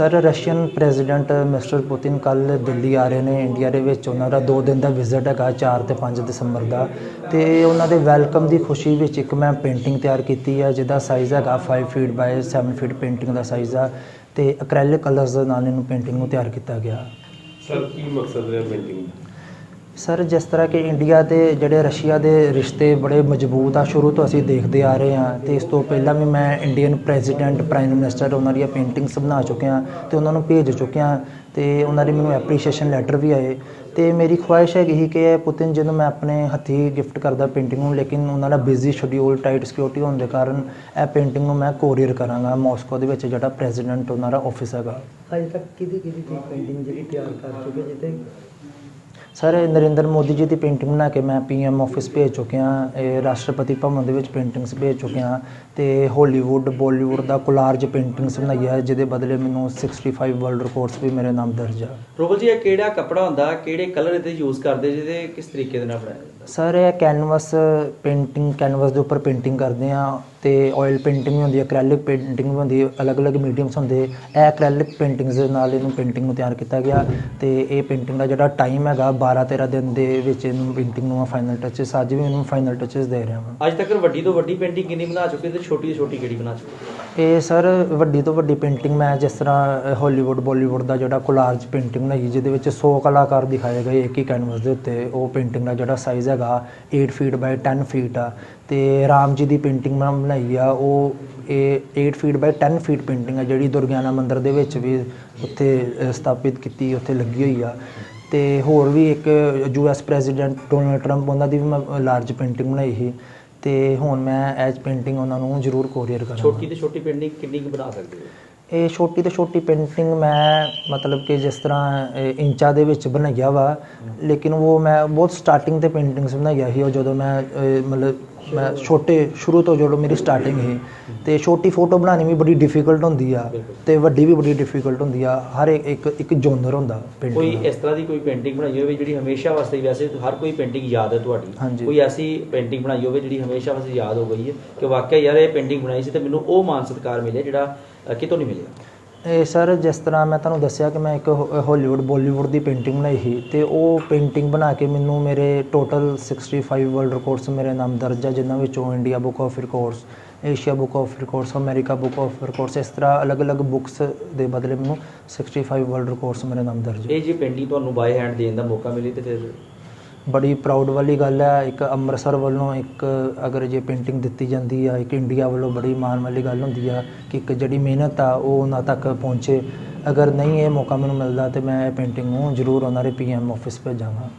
Sir Russian president mister Putin ਕੱਲ ਦਿੱਲੀ ਆ ਰਹੇ ਨੇ ਇੰਡੀਆ ਦੇ ਵਿੱਚ। ਉਹਨਾਂ ਦਾ 2 ਦਿਨ ਦਾ ਵਿਜ਼ਿਟ ਹੈਗਾ 4 ਤੇ 5 ਦਸੰਬਰ ਦਾ। ਤੇ ਉਹਨਾਂ ਦੇ ਵੈਲਕਮ ਦੀ ਖੁਸ਼ੀ ਵਿੱਚ ਇੱਕ ਮੈਂ ਪੇਂਟਿੰਗ ਤਿਆਰ ਕੀਤੀ ਹੈ ਜਿਹਦਾ ਸਾਈਜ਼ ਹੈਗਾ 5 ਫੀਟ ਬਾਈ 7 ਫੀਟ ਪੇਂਟਿੰਗ ਦਾ ਸਾਈਜ਼ ਆ। ਤੇ ਅਕ੍ਰੈਲਿਕ ਕਲਰਸ ਦੇ ਨਾਲ ਇਹਨੂੰ ਪੇਂਟਿੰਗ ਨੂੰ ਤਿਆਰ ਕੀਤਾ ਗਿਆ। ਸਰ ਕੀ ਮਕਸਦ ਹੈ ਪੇਂਟਿੰਗ ਦਾ? ਸਰ, ਜਿਸ ਤਰ੍ਹਾਂ ਕਿ ਇੰਡੀਆ ਤੇ ਜਿਹੜੇ ਰਸ਼ੀਆ ਦੇ ਰਿਸ਼ਤੇ ਬੜੇ ਮਜ਼ਬੂਤ ਆ, ਸ਼ੁਰੂ ਤੋਂ ਅਸੀਂ ਦੇਖਦੇ ਆ ਰਹੇ ਹਾਂ ਤੇ ਇਸ ਤੋਂ ਪਹਿਲਾਂ ਵੀ ਮੈਂ ਇੰਡੀਅਨ ਪ੍ਰੈਜ਼ੀਡੈਂਟ ਪ੍ਰਾਈਮ ਮਿਨਿਸਟਰ ਉਹਨਾਂ ਦੀਆਂ ਪੇਂਟਿੰਗਸ ਬਣਾ ਚੁੱਕਿਆ ਤੇ ਉਹਨਾਂ ਨੂੰ ਭੇਜ ਚੁੱਕਿਆ ਤੇ ਉਹਨਾਂ ਦੇ ਮੈਨੂੰ ਐਪਰੀਸ਼ੀਏਸ਼ਨ ਲੈਟਰ ਵੀ ਆਏ। ਤੇ ਮੇਰੀ ਖੁਆਇਸ਼ ਹੈਗੀ ਸੀ ਕਿ ਇਹ ਪੁਤਿਨ ਜੀ ਨੂੰ ਮੈਂ ਆਪਣੇ ਹੱਥੀਂ ਗਿਫਟ ਕਰਦਾ ਪੇਂਟਿੰਗ ਨੂੰ, ਲੇਕਿਨ ਉਹਨਾਂ ਦਾ ਬਿਜ਼ੀ ਸ਼ਡਿਊਲ ਟਾਈਟ ਸਿਕਿਉਰਿਟੀ ਹੋਣ ਦੇ ਕਾਰਨ ਇਹ ਪੇਂਟਿੰਗ ਨੂੰ ਮੈਂ ਕੋਰੀਅਰ ਕਰਾਂਗਾ ਮਾਸਕੋ ਦੇ ਵਿੱਚ, ਜਿਹੜਾ ਪ੍ਰੈਜ਼ੀਡੈਂਟ ਉਹਨਾਂ ਦਾ ਆਫਿਸ ਹੈਗਾ। ਅਜੇ ਤੱਕ ਕਿਹਦੀ ਕਿਹਦੀ ਪੇਂਟਿੰਗ ਜਿਹੜੀ ਤਿਆਰ ਕਰ ਚੁੱਕੇ ਜਿੱਤੇ ਸਰ ਨਰਿੰਦਰ ਮੋਦੀ ਜੀ ਦੀ ਪੇਂਟਿੰਗ ਬਣਾ ਕੇ ਮੈਂ ਪੀਐਮ ਆਫਿਸ ਭੇਜ ਚੁੱਕਿਆ ਇਹ ਰਾਸ਼ਟਰਪਤੀ ਭਵਨ ਦੇ ਵਿੱਚ ਪੇਂਟਿੰਗਸ ਭੇਜ ਚੁੱਕਿਆ ਤੇ ਹਾਲੀਵੁੱਡ ਬਾਲੀਵੁੱਡ ਦਾ ਕੋਲਾਰਜ ਪੇਂਟਿੰਗਸ ਬਣਾਈ ਹੈ ਜਿਹਦੇ ਬਦਲੇ ਮੈਨੂੰ 65 ਵਰਲਡ ਰਿਕਾਰਡਸ ਵੀ ਮੇਰੇ ਨਾਮ ਦਰਜ ਆ। ਰੋਬਲ ਜੀ ਇਹ ਕਿਹੜਾ ਕੱਪੜਾ ਹੁੰਦਾ ਕਿਹੜੇ ਕਲਰ ਇਹਦੇ ਯੂਜ਼ ਕਰਦੇ ਜਿਹਦੇ ਕਿਸ ਤਰੀਕੇ ਦੇ ਨਾਲ ਬਣਾਇਆ ਜਾਂਦਾ? ਸਰ ਇਹ ਕੈਨਵਸ ਪੇਂਟਿੰਗ ਕੈਨਵਸ ਦੇ ਉੱਪਰ ਪੇਂਟਿੰਗ ਕਰਦੇ ਆ ਤੇ ਆਇਲ ਪੇਂਟਿੰਗ ਵੀ ਹੁੰਦੀ ਹੈ ਐਕ੍ਰੈਲਿਕ ਪੇਂਟਿੰਗ ਵੀ ਹੁੰਦੀ ਹੈ ਅਲੱਗ-ਅਲੱਗ ਮੀਡੀਅਮਸ ਹੁੰਦੇ ਇਹ ਐਕ੍ਰੈਲਿਕ ਪੇਂਟਿੰਗਸ ਦੇ ਨਾਲ ਇਹਨੂੰ ਪੇਂਟਿੰਗ ਨੂੰ ਤਿਆਰ ਕੀਤਾ ਗਿਆ ਤੇ ਇਹ ਪੇਂਟਿੰਗ ਦਾ ਜਿਹੜਾ ਟਾਈਮ ਹੈਗਾ 12-13 ਦਿਨ ਦੇ ਵਿੱਚ ਇਹਨੂੰ ਪੇਂਟਿੰਗ ਨੂੰ ਫਾਈਨਲ ਟੱਚਸ ਅੱਜ ਵੀ ਇਹਨੂੰ ਫਾਈਨਲ ਟੱਚਸ ਦੇ ਰਿਹਾ ਹਾਂ ਅੱਜ ਤੱਕ ਵੱਡੀ ਤੋਂ ਵੱਡੀ ਪੇਂਟਿੰਗ ਕਿੰਨੀ ਬਣਾ ਚੁੱਕੇ ਤੇ ਛੋਟੀ ਤੋਂ ਛੋਟੀ ਕਿਹੜੀ ਬਣਾ ਚੁੱਕੇ? ਇਹ ਸਰ ਵੱਡੀ ਤੋਂ ਵੱਡੀ ਪੇਂਟਿੰਗ ਮੈਂ ਜਿਸ ਤਰ੍ਹਾਂ ਹਾਲੀਵੁੱਡ ਬਾਲੀਵੁੱਡ ਦਾ ਜਿਹੜਾ ਕੋਲਾਰਜ ਪੇਂਟਿੰਗ ਬਣਾਈ ਜਿਹਦੇ ਵਿੱਚ 100 ਕਲਾਕਾਰ ਦਿਖਾਏ ਗਏ ਇੱਕ ਹੀ ਕੈਨਵਸ ਦੇ ਉੱਤੇ। ਉਹ ਪੇਂਟਿੰਗ ਦਾ ਜਿਹੜਾ ਸਾਈਜ਼ ਹੈਗਾ 8 ਫੀਟ ਬਾਈ 10 ਫੀਟ ਆ। ਤੇ ਰਾਮ ਜੀ ਦੀ ਪੇਂਟਿੰਗ ਮੈਂ ਬਣਾਈ ਆ ਉਹ ਇਹ 8 ਫੀਟ ਬਾਈ 10 ਫੀਟ ਪੇਂਟਿੰਗ ਆ ਜਿਹੜੀ ਦੁਰਗਿਆਨਾ ਮੰਦਿਰ ਦੇ ਵਿੱਚ ਵੀ ਉੱਥੇ ਸਥਾਪਿਤ ਕੀਤੀ ਉੱਥੇ ਲੱਗੀ ਹੋਈ ਆ। ਤੇ ਹੋਰ ਵੀ ਇੱਕ ਯੂਐਸ ਪ੍ਰੈਜ਼ੀਡੈਂਟ ਡੋਨਲਡ ਟਰੰਪ ਉਹਨਾਂ ਦੀ ਵੀ ਮੈਂ ਲਾਰਜ ਪੇਂਟਿੰਗ ਬਣਾਈ ਸੀ ਤੇ ਹੁਣ ਮੈਂ ਐਜ ਪੇਂਟਿੰਗ ਉਹਨਾਂ ਨੂੰ ਜ਼ਰੂਰ ਕੋਰੀਅਰ ਕਰਾਂਗਾ। ਛੋਟੀ ਤੋਂ ਛੋਟੀ ਪੇਂਟਿੰਗ ਕਿੰਨੀ ਕੁ ਬਣਾ ਸਕਦੇ ਹੋ? ਇਹ ਛੋਟੀ ਤੋਂ ਛੋਟੀ ਪੇਂਟਿੰਗ ਮੈਂ ਮਤਲਬ ਕਿ ਜਿਸ ਤਰ੍ਹਾਂ ਇੰਚਾਂ ਦੇ ਵਿੱਚ ਬਣਾਈਆ ਵਾ ਲੇਕਿਨ ਉਹ ਮੈਂ ਬਹੁਤ ਸਟਾਰਟਿੰਗ ਤੇ ਪੇਂਟਿੰਗਸ ਬਣਾਈਆ ਸੀ ਉਹ ਜਦੋਂ ਮੈਂ ਮਤਲਬ ਮੈਂ ਛੋਟੇ ਸ਼ੁਰੂ ਤੋਂ ਜਦੋਂ ਮੇਰੀ ਸਟਾਰਟਿੰਗ ਸੀ ਤੇ ਛੋਟੀ ਫੋਟੋ ਬਣਾਉਣੀ ਵੀ ਬੜੀ ਡਿਫਿਕਲਟ ਹੁੰਦੀ ਆ ਤੇ ਵੱਡੀ ਵੀ ਬੜੀ ਡਿਫਿਕਲਟ ਹੁੰਦੀ ਆ ਹਰ ਇੱਕ ਇੱਕ ਇੱਕ ਜੋਨਰ ਹੁੰਦਾ ਕੋਈ ਪੇਂਟਿੰਗ ਇਸ ਤਰ੍ਹਾਂ ਦੀ ਕੋਈ ਪੇਂਟਿੰਗ ਬਣਾਈ ਹੋਵੇ ਜਿਹੜੀ ਹਮੇਸ਼ਾ ਵਾਸਤੇ ਵੈਸੇ ਹਰ ਕੋਈ ਪੇਂਟਿੰਗ ਯਾਦ ਹੈ ਤੁਹਾਡੀ? ਹਾਂਜੀ। ਕੋਈ ਐਸੀ ਪੇਂਟਿੰਗ ਬਣਾਈ ਹੋਵੇ ਜਿਹੜੀ ਹਮੇਸ਼ਾ ਵਾਸਤੇ ਯਾਦ ਹੋ ਗਈ ਹੈ? ਕਿ ਵਾਕਿਆ ਯਾਰ ਇਹ ਪੇਂਟਿੰਗ ਬਣਾਈ ਸੀ ਤੇ ਮੈਨੂੰ ਉਹ ਮਾਨ ਸਤਿਕਾਰ ਮਿਲਿਆ ਜਿਹੜਾ ਅ, ਕਿਤੋਂ ਨਹੀਂ ਮਿਲਿਆ? ਇਹ ਸਰ ਜਿਸ ਤਰ੍ਹਾਂ ਮੈਂ ਤੁਹਾਨੂੰ ਦੱਸਿਆ ਕਿ ਮੈਂ ਇੱਕ ਹਾਲੀਵੁੱਡ ਬੋਲੀਵੁੱਡ ਦੀ ਪੇਂਟਿੰਗ ਬਣਾਈ ਸੀ ਅਤੇ ਉਹ ਪੇਂਟਿੰਗ ਬਣਾ ਕੇ ਮੈਨੂੰ ਮੇਰੇ ਟੋਟਲ 65 ਵਰਲਡ ਰਿਕਾਰਡਸ ਮੇਰੇ ਨਾਮ ਦਰਜ ਆ, ਜਿਨ੍ਹਾਂ ਵਿੱਚੋਂ India book of records Asia book of records America book of records ਇਸ ਤਰ੍ਹਾਂ ਅਲੱਗ-ਅਲੱਗ ਬੁੱਕਸ ਦੇ ਬਦਲੇ ਮੈਨੂੰ 65 ਵਰਲਡ ਰਿਕਾਰਡਸ ਮੇਰੇ ਨਾਮ ਦਰਜ ਇਹ ਜੀ ਪੇਂਟਿੰਗ ਤੁਹਾਨੂੰ ਬਾਏ ਹੈਂਡ ਦੇਣ ਦਾ ਮੌਕਾ ਮਿਲੇ ਤੇ ਫਿਰ ਬੜੀ ਪ੍ਰਾਊਡ ਵਾਲੀ ਗੱਲ ਹੈ, ਇੱਕ ਅੰਮ੍ਰਿਤਸਰ ਵੱਲੋਂ ਇੱਕ ਅਗਰ ਜੇ ਪੇਂਟਿੰਗ ਦਿੱਤੀ ਜਾਂਦੀ ਆ, ਇੱਕ ਇੰਡੀਆ ਵੱਲੋਂ ਬੜੀ ਮਾਣ ਵਾਲੀ ਗੱਲ ਹੁੰਦੀ ਆ ਕਿ ਇੱਕ ਜਿਹੜੀ ਮਿਹਨਤ ਆ, ਉਹ ਉਹਨਾਂ ਤੱਕ ਪਹੁੰਚੇ। ਅਗਰ ਨਹੀਂ ਇਹ ਮੌਕਾ ਮੈਨੂੰ ਮਿਲਦਾ ਤੇ ਮੈਂ ਇਹ ਪੇਂਟਿੰਗ ਨੂੰ ਜ਼ਰੂਰ ਉਹਨਾਂ ਦੇ ਪੀਐਮ ਆਫਿਸ ਭੇਜਾਂਗਾ